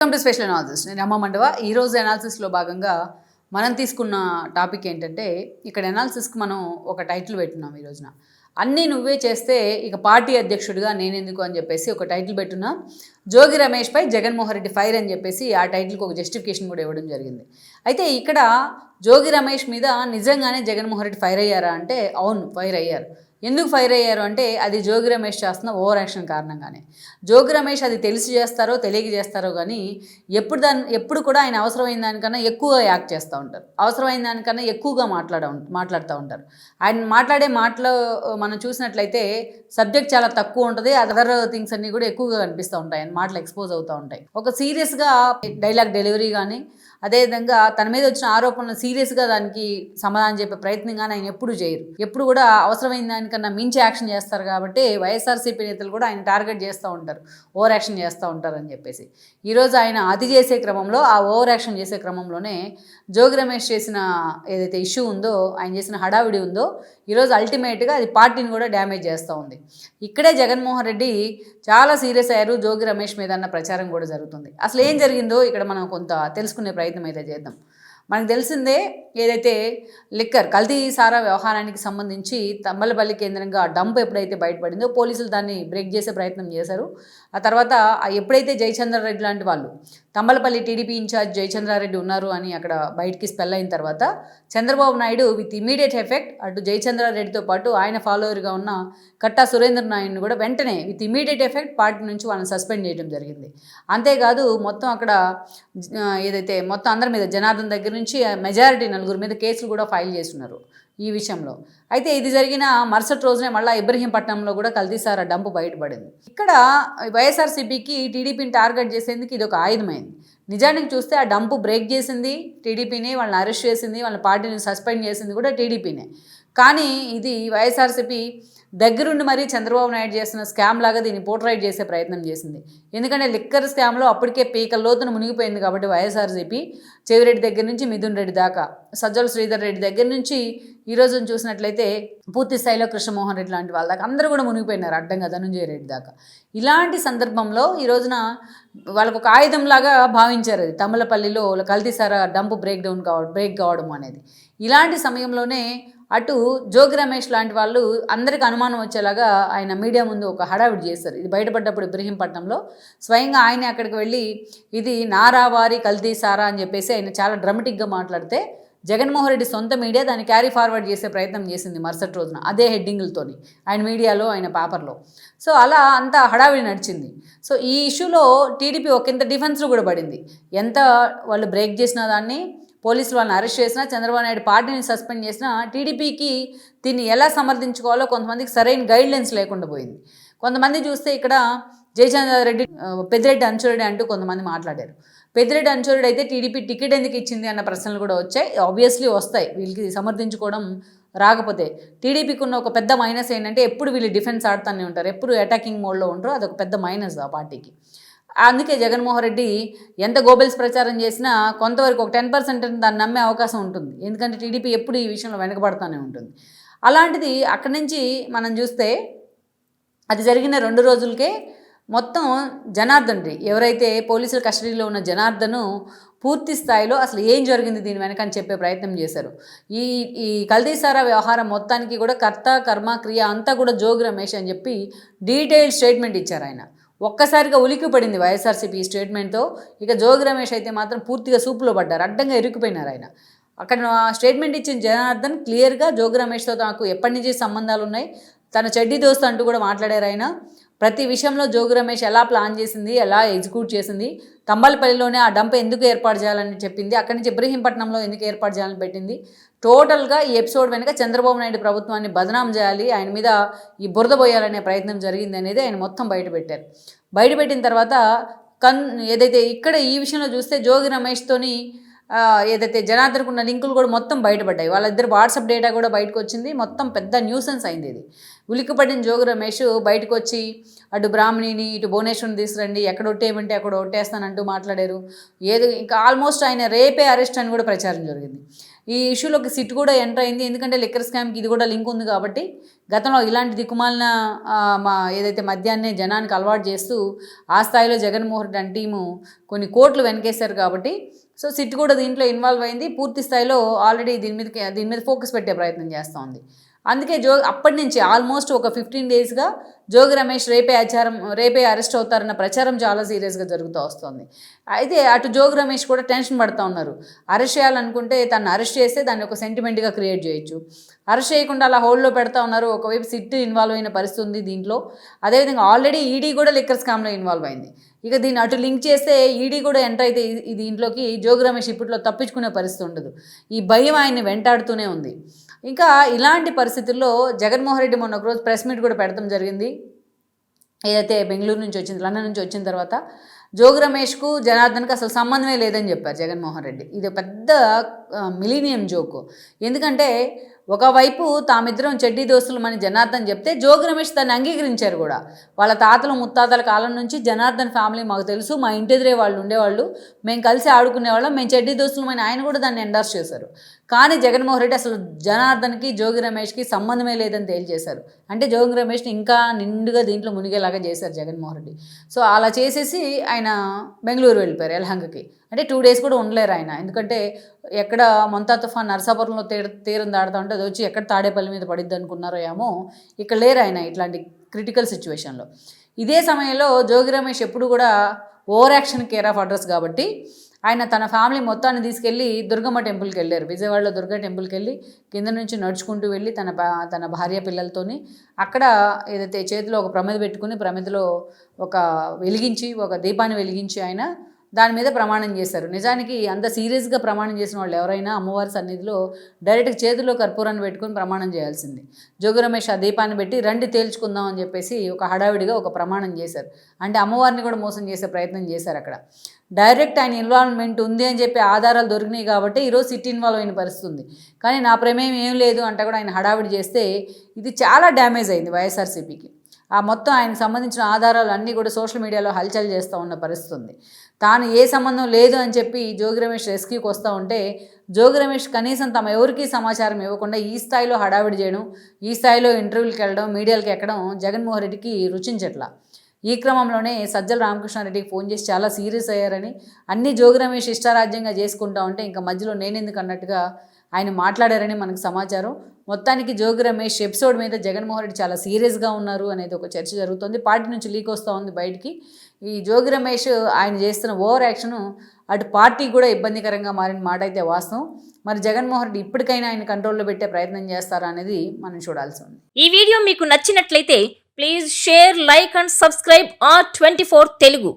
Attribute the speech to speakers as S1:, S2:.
S1: Welcome to special analysis నేను అమ్మ మండవ. ఈరోజు అనాలిసిస్లో భాగంగా మనం తీసుకున్న టాపిక్ ఏంటంటే ఇక్కడ అనాలిసిస్కి మనం ఒక టైటిల్ పెట్టున్నాం ఈ రోజున. అన్నీ నువ్వే చేస్తే ఇక పార్టీ అధ్యక్షుడిగా నేనెందుకు అని చెప్పేసి ఒక టైటిల్ పెట్టున్నా. జోగి రమేష్పై జగన్మోహన్ రెడ్డి ఫైర్ అని చెప్పేసి ఆ టైటిల్కి ఒక జస్టిఫికేషన్ కూడా ఇవ్వడం జరిగింది. అయితే ఇక్కడ జోగి రమేష్ మీద నిజంగానే జగన్మోహన్ రెడ్డి ఫైర్ అయ్యారా అంటే అవును ఫైర్ అయ్యారు. ఎందుకు ఫైర్ అయ్యారు అంటే అది జోగి రమేష్ చేస్తున్న ఓవర్ యాక్షన్ కారణంగానే. జోగి రమేష్ అది తెలిసి చేస్తారో తెలియక చేస్తారో కానీ ఎప్పుడు దాని ఎప్పుడు కూడా ఆయన అవసరమైన దానికన్నా ఎక్కువగా యాక్ట్ చేస్తూ ఉంటారు. అవసరమైన దానికన్నా ఎక్కువగా మాట్లాడ మాట్లాడుతూ ఉంటారు. ఆయన మాట్లాడే మాటలు మనం చూసినట్లయితే సబ్జెక్ట్ చాలా తక్కువ ఉంటుంది అదర్ థింగ్స్ అన్నీ కూడా ఎక్కువగా కనిపిస్తూ ఉంటాయి. ఆయన మాటలు ఎక్స్పోజ్ అవుతూ ఉంటాయి. ఒక సీరియస్గా డైలాగ్ డెలివరీ కానీ అదేవిధంగా తన మీద వచ్చిన ఆరోపణలు సీరియస్గా దానికి సమాధానం చెప్పే ప్రయత్నం కానీ ఆయన ఎప్పుడు చేయరు. ఎప్పుడు కూడా అవసరమైన దానికన్నా మించి యాక్షన్ చేస్తారు కాబట్టి వైఎస్ఆర్సీపీ నేతలు కూడా ఆయన టార్గెట్ చేస్తూ ఉంటారు ఓవర్ యాక్షన్ చేస్తూ ఉంటారు అని చెప్పేసి. ఈరోజు ఆయన అతి చేసే క్రమంలో ఆ ఓవర్ యాక్షన్ చేసే క్రమంలోనే జోగి రమేష్ చేసిన ఏదైతే ఇష్యూ ఉందో ఆయన చేసిన హడావిడి ఉందో ఈరోజు అల్టిమేట్గా అది పార్టీని కూడా డ్యామేజ్ చేస్తూ ఉంది. ఇక్కడే జగన్మోహన్ రెడ్డి చాలా సీరియస్ అయ్యారు జోగి రమేష్ మీద అన్న ప్రచారం కూడా జరుగుతుంది. అసలు ఏం జరిగిందో ఇక్కడ మనం కొంత తెలుసుకునే ప్రయత్నం అయితే చేద్దాం. మనకు తెలిసిందే ఏదైతే లిక్కర్ కల్తీ సారా వ్యవహారానికి సంబంధించి తమ్మలపల్లి కేంద్రంగా డంప్ ఎప్పుడైతే బయటపడిందో పోలీసులు దాన్ని బ్రేక్ చేసే ప్రయత్నం చేశారు. ఆ తర్వాత ఎప్పుడైతే జయచంద్రారెడ్డి లాంటి వాళ్ళు తంబలపల్లి టీడీపీ ఇన్ఛార్జ్ జయచంద్రారెడ్డి ఉన్నారు అని అక్కడ బయటికి స్పెల్ అయిన తర్వాత Chandrababu Naidu with immediate effect అటు జయచంద్రారెడ్డితో పాటు ఆయన ఫాలోవర్గా ఉన్న కట్టా సురేంద్ర నాయుడుని కూడా వెంటనే విత్ ఇమీడియట్ ఎఫెక్ట్ పార్టీ నుంచి వాళ్ళని సస్పెండ్ చేయడం జరిగింది. అంతేకాదు మొత్తం అక్కడ ఏదైతే మొత్తం అందరి మీద జనార్దన్ దగ్గర నుంచి మెజారిటీ నలుగురు మీద కేసులు కూడా ఫైల్ చేస్తున్నారు ఈ విషయంలో. అయితే ఇది జరిగిన మరుసటి రోజునే మళ్ళీ ఇబ్రహీంపట్నంలో కూడా కల్తీసారా డంపు బయటపడింది. ఇక్కడ వైఎస్ఆర్సీపీకి టీడీపీని టార్గెట్ చేసేందుకు ఇది ఒక ఆయుధమైంది. నిజానికి చూస్తే ఆ డంపు బ్రేక్ చేసింది టీడీపీనే వాళ్ళని అరెస్ట్ చేసింది వాళ్ళ పార్టీని సస్పెండ్ చేసింది కూడా టీడీపీనే. కానీ ఇది వైఎస్ఆర్సీపీ దగ్గరుండి మరీ చంద్రబాబు నాయుడు చేసిన స్కామ్ లాగా దీన్ని పోర్ట్రైట్ చేసే ప్రయత్నం చేసింది. ఎందుకంటే లిక్కర్ స్కామ్లో అప్పటికే పీక లోతున మునిగిపోయింది కాబట్టి వైఎస్ఆర్సీపీ చెవిరెడ్డి దగ్గర నుంచి మిథున్ రెడ్డి దాకా సజ్జల శ్రీధర్ రెడ్డి దగ్గర నుంచి ఈ రోజున చూసినట్లయితే పూర్తి స్థాయిలో కృష్ణమోహన్ రెడ్డి లాంటి వాళ్ళ దాకా అందరూ కూడా మునిగిపోయినారు అడ్డంగా ధనుంజయ రెడ్డి దాకా. ఇలాంటి సందర్భంలో ఈ రోజున వాళ్ళకు ఒక ఆయుధంలాగా భావించారు అది. తమ్మలపల్లిలో కల్తీసారా డంప్ బ్రేక్ డౌన్ కావడం బ్రేక్ కావడం అనేది. ఇలాంటి సమయంలోనే అటు జోగి రమేష్ లాంటి వాళ్ళు అందరికి అనుమానం వచ్చేలాగా ఆయన మీడియా ముందు ఒక హడావిడి చేశారు. ఇది బయటపడ్డప్పుడు ఇబ్రహీంపట్నంలో స్వయంగా ఆయన అక్కడికి వెళ్ళి ఇది నారావారి కల్తీ సారా అని చెప్పేసి ఆయన చాలా డ్రమటిక్గా మాట్లాడితే జగన్మోహన్ రెడ్డి సొంత మీడియా దాన్ని క్యారీ ఫార్వర్డ్ చేసే ప్రయత్నం చేసింది మరుసటి రోజున అదే హెడ్డింగులతోని ఆయన మీడియాలో ఆయన పేపర్లో. సో అలా అంత హడావిడి నడిచింది. సో ఈ ఇష్యూలో టీడీపీ ఒకంత డిఫెన్స్లో కూడా పడింది. ఎంత వాళ్ళు బ్రేక్ చేసిన దాన్ని పోలీసులు వాళ్ళని అరెస్ట్ చేసినా చంద్రబాబు నాయుడు పార్టీని సస్పెండ్ చేసినా టీడీపీకి దీన్ని ఎలా సమర్థించుకోవాలో కొంతమందికి సరైన గైడ్లైన్స్ లేకుండా పోయింది. కొంతమంది చూస్తే ఇక్కడ జయచంద్రారెడ్డి రెడ్డి పెద్దిరెడ్డి అంచురెడ్డి అంటూ కొంతమంది మాట్లాడారు. పెద్దిరెడ్డి అంచురెడ్డి అయితే టీడీపీ టికెట్ ఎందుకు ఇచ్చింది అన్న ప్రశ్నలు కూడా వచ్చాయి. ఆబ్వియస్లీ వస్తాయి. వీళ్ళకి సమర్థించుకోవడం రాకపోతే టీడీపీకి ఉన్న ఒక పెద్ద మైనస్ ఏంటంటే ఎప్పుడు వీళ్ళు డిఫెన్స్ ఆడుతూనే ఉంటారు. ఎప్పుడు అటాకింగ్ మోడ్లో ఉంటారో అదొక పెద్ద మైనస్ ఆ పార్టీకి. అందుకే జగన్మోహన్ రెడ్డి ఎంత గోబెల్స్ ప్రచారం చేసినా కొంతవరకు ఒక టెన్ పర్సెంట్ దాన్ని నమ్మే అవకాశం ఉంటుంది. ఎందుకంటే టీడీపీ ఎప్పుడు ఈ విషయంలో వెనకబడుతూనే ఉంటుంది. అలాంటిది అక్కడి నుంచి మనం చూస్తే అది జరిగిన రెండు రోజులకే మొత్తం జనార్దన్ రెడ్డి ఎవరైతే పోలీసుల కస్టడీలో ఉన్న జనార్దను పూర్తి స్థాయిలో అసలు ఏం జరిగింది దీని వెనక అని చెప్పే ప్రయత్నం చేశారు. ఈ ఈ కల్దీసారా వ్యవహారం మొత్తానికి కూడా కర్త కర్మ క్రియ అంతా కూడా జోగి రమేష్ అని చెప్పి డీటెయిల్డ్ స్టేట్మెంట్ ఇచ్చారు ఆయన. ఒక్కసారిగా ఉలికి పడింది వైఎస్ఆర్సీపీ ఈ స్టేట్మెంట్తో ఇక జోగి రమేష్ అయితే మాత్రం పూర్తిగా సూపులో పడ్డారు. అడ్డంగా ఇరుక్కుపోయినారు ఆయన. అక్కడ స్టేట్మెంట్ ఇచ్చిన జనార్దన్ క్లియర్గా జోగి రమేష్తో నాకు ఎప్పటి నుంచి సంబంధాలు ఉన్నాయి తన చెడ్డి దోస్తు అంటూ కూడా మాట్లాడారు ఆయన. ప్రతి విషయంలో జోగి రమేష్ ఎలా ప్లాన్ చేసింది ఎలా ఎగ్జిక్యూట్ చేసింది తంబాలపల్లిలోనే ఆ డంప్ ఎందుకు ఏర్పాటు చేయాలని చెప్పింది అక్కడి నుంచి ఇబ్రహీంపట్నంలో ఎందుకు ఏర్పాటు చేయాలని పెట్టింది. టోటల్గా ఈ ఎపిసోడ్ వెనుక చంద్రబాబు నాయుడు ప్రభుత్వాన్ని బదనాం చేయాలి ఆయన మీద ఈ బురద పోయాలనే ప్రయత్నం జరిగింది అనేది ఆయన మొత్తం బయటపెట్టారు. బయటపెట్టిన తర్వాత కన్ ఏదైతే ఇక్కడ ఈ విషయంలో చూస్తే జోగి రమేష్తోని ఏదైతే జనార్దన్కు ఉన్న లింకులు కూడా మొత్తం బయటపడ్డాయి. వాళ్ళిద్దరు వాట్సాప్ డేటా కూడా బయటకు వచ్చింది మొత్తం పెద్ద న్యూసెన్స్ అయింది ఇది. ఉలిక్కిపడిన జోగు రమేష్ బయటకు వచ్చి అటు బ్రాహ్మణిని ఇటు భువనేశ్వరిని తీసుకురండి. ఎక్కడ ఒట్టేయమంటే అక్కడ ఒట్టేస్తానంటూ మాట్లాడారు. ఏదో ఇంకా ఆల్మోస్ట్ ఆయన రేపే అరెస్ట్ అని కూడా ప్రచారం జరిగింది. ఈ ఇష్యూలోకి సిట్ కూడా ఎంటర్ అయింది. ఎందుకంటే లిక్కర్ స్కామ్కి ఇది కూడా లింక్ ఉంది కాబట్టి గతంలో ఇలాంటి దిక్కుమాలిన మా ఏదైతే మద్యాన్నే జనానికి అలవాటు చేస్తూ ఆ స్థాయిలో జగన్మోహన్ రెడ్డి అని టీము కొన్ని కోట్లు వెనకేశారు కాబట్టి సో సిట్ కూడా దీంట్లో ఇన్వాల్వ్ అయింది. పూర్తి స్థాయిలో ఆల్రెడీ దీని మీద దీని మీద ఫోకస్ పెట్టే ప్రయత్నం చేస్తూ ఉంది. అందుకే జో అప్పటి నుంచి ఆల్మోస్ట్ ఒక ఫిఫ్టీన్ డేస్గా జోగి రమేష్ రేపే ఆచారం రేపే అరెస్ట్ అవుతారన్న ప్రచారం చాలా సీరియస్గా జరుగుతూ వస్తుంది. అయితే అటు జోగి రమేష్ కూడా టెన్షన్ పడుతూ ఉన్నారు. అరెస్ట్ చేయాలనుకుంటే తను అరెస్ట్ చేస్తే దాన్ని ఒక సెంటిమెంట్గా క్రియేట్ చేయొచ్చు. అరెస్ట్ చేయకుండా అలా హోల్డ్లో పెడతా ఉన్నారు. ఒకవైపు సిట్ ఇన్వాల్వ్ అయిన పరిస్థితి ఉంది దీంట్లో. అదేవిధంగా ఆల్రెడీ ఈడీ కూడా లిక్కర్ స్కామ్లో ఇన్వాల్వ్ అయింది. ఇక దీన్ని అటు లింక్ చేస్తే ఈడీ కూడా ఎంటర్ అయితే ఈ- దీంట్లోకి జోగి రమేష్ ఇప్పట్లో తప్పించుకునే పరిస్థితి ఉండదు. ఈ భయం ఆయన్ని వెంటాడుతూనే ఉంది. ఇంకా ఇలాంటి పరిస్థితుల్లో జగన్మోహన్ రెడ్డి మొన్న ఒకరోజు ప్రెస్ మీట్ కూడా పెడతాం జరిగింది. ఏదైతే బెంగళూరు నుంచి వచ్చింది లండన్ నుంచి వచ్చిన తర్వాత జోగి రమేష్కు జనార్దన్కి అసలు సంబంధమే లేదని చెప్పారు జగన్మోహన్ రెడ్డి. ఇది ఒక పెద్ద మిలీనియం జోకు. ఎందుకంటే ఒకవైపు తామిద్దరం చెడ్డీ దోస్తులు మన జనార్దన్ చెప్తే జోగి రమేష్ దాన్ని అంగీకరించారు కూడా. వాళ్ళ తాతలు ముత్తాతల కాలం నుంచి జనార్దన్ ఫ్యామిలీ మాకు తెలుసు మా ఇంటి ఎదురే వాళ్ళు ఉండేవాళ్ళు మేము కలిసి ఆడుకునేవాళ్ళం మేము చెడ్డీ దోస్తులమైన ఆయన కూడా దాన్ని ఎండార్స్ చేశారు. కానీ జగన్మోహన్ రెడ్డి అసలు జనార్దన్కి జోగి రమేష్కి సంబంధమే లేదని తేల్చేశారు. అంటే జోగి రమేష్ని ఇంకా నిండుగా దీంట్లో మునిగేలాగా చేశారు జగన్మోహన్ రెడ్డి. సో అలా చేసేసి ఆయన బెంగళూరు వెళ్ళిపోయారు ఎలహంగకి అంటే టూ డేస్ కూడా ఉండలేరు ఆయన. ఎందుకంటే ఎక్కడ మొంతా తుఫాన్ నర్సాపురంలో తీర తీరం దాడుతూ ఉంటే అది వచ్చి ఎక్కడ తాడేపల్లి మీద పడిద్ది అనుకున్నారో ఏమో ఇక్కడ లేరు ఆయన ఇట్లాంటి క్రిటికల్ సిచ్యువేషన్లో. ఇదే సమయంలో జోగి రమేష్ ఎప్పుడు కూడా over action care of address కాబట్టి ఆయన తన ఫ్యామిలీ మొత్తాన్ని తీసుకెళ్ళి దుర్గమ్మ టెంపుల్కి వెళ్ళారు. విజయవాడలో దుర్గ టెంపుల్కి వెళ్ళి కింద నుంచి నడుచుకుంటూ వెళ్ళి తన తన భార్య పిల్లలతోని అక్కడ ఏదైతే చేతిలో ఒక ప్రమిద పెట్టుకుని ప్రమిదలో ఒక వెలిగించి ఒక దీపాన్ని వెలిగించి ఆయన దాని మీద ప్రమాణం చేశారు. నిజానికి అంత సీరియస్గా ప్రమాణం చేసిన వాళ్ళు ఎవరైనా అమ్మవారి సన్నిధిలో డైరెక్ట్ చేతిలో కర్పూరాన్ని పెట్టుకుని ప్రమాణం చేయాల్సింది. జోగి రమేష్ ఆ దీపాన్ని పెట్టి రండి తేల్చుకుందాం అని చెప్పేసి ఒక హడావిడిగా ఒక ప్రమాణం చేశారు. అంటే అమ్మవారిని కూడా మోసం చేసే ప్రయత్నం చేశారు అక్కడ. డైరెక్ట్ ఆయన ఇన్వాల్వ్మెంట్ ఉంది అని చెప్పి ఆధారాలు దొరికినాయి కాబట్టి ఈరోజు సిట్ ఇన్వాల్వ్ అయిన పరిస్థితి ఉంది కానీ నా ప్రమేయం ఏం లేదు అంటే కూడా ఆయన హడావిడి చేస్తే ఇది చాలా డ్యామేజ్ అయింది వైఎస్ఆర్సీపీకి. ఆ మొత్తం ఆయనకు సంబంధించిన ఆధారాలు అన్నీ కూడా సోషల్ మీడియాలో హల్చల్ చేస్తూ ఉన్న పరిస్థితి ఉంది తాను ఏ సంబంధం లేదు అని చెప్పి జోగి రమేష్ రెస్క్యూకి వస్తూ ఉంటే జోగి రమేష్ కనీసం తమ ఎవరికీ సమాచారం ఇవ్వకుండా ఈ స్థాయిలో హడావిడి చేయడం ఈ స్థాయిలో ఇంటర్వ్యూలకు వెళ్ళడం మీడియాలకు ఎక్కడం జగన్మోహన్ రెడ్డికి రుచించట్లా. ఈ క్రమంలోనే సజ్జల రామకృష్ణారెడ్డికి ఫోన్ చేసి చాలా సీరియస్ అయ్యారని అన్ని జోగి రమేష్ ఇష్టారాజ్యంగా చేసుకుంటా ఉంటే ఇంకా మధ్యలో నేనెందుకు అన్నట్టుగా ఆయన మాట్లాడారని మనకు సమాచారం. మొత్తానికి జోగి రమేష్ ఎపిసోడ్ మీద జగన్మోహన్ రెడ్డి చాలా సీరియస్గా ఉన్నారు అనేది ఒక చర్చ జరుగుతుంది. పార్టీ నుంచి లీక్ వస్తూ ఉంది బయటికి. ఈ జోగి రమేష్ ఆయన చేస్తున్న ఓవర్ యాక్షన్ అటు పార్టీ కూడా ఇబ్బందికరంగా మారిన మాట అయితే వాస్తవం. మరి జగన్మోహన్ రెడ్డి ఇప్పటికైనా ఆయన కంట్రోల్లో పెట్టే ప్రయత్నం చేస్తారా అనేది మనం చూడాల్సి ఉంది.
S2: ఈ వీడియో మీకు నచ్చినట్లయితే please share like and subscribe R twenty Telugu.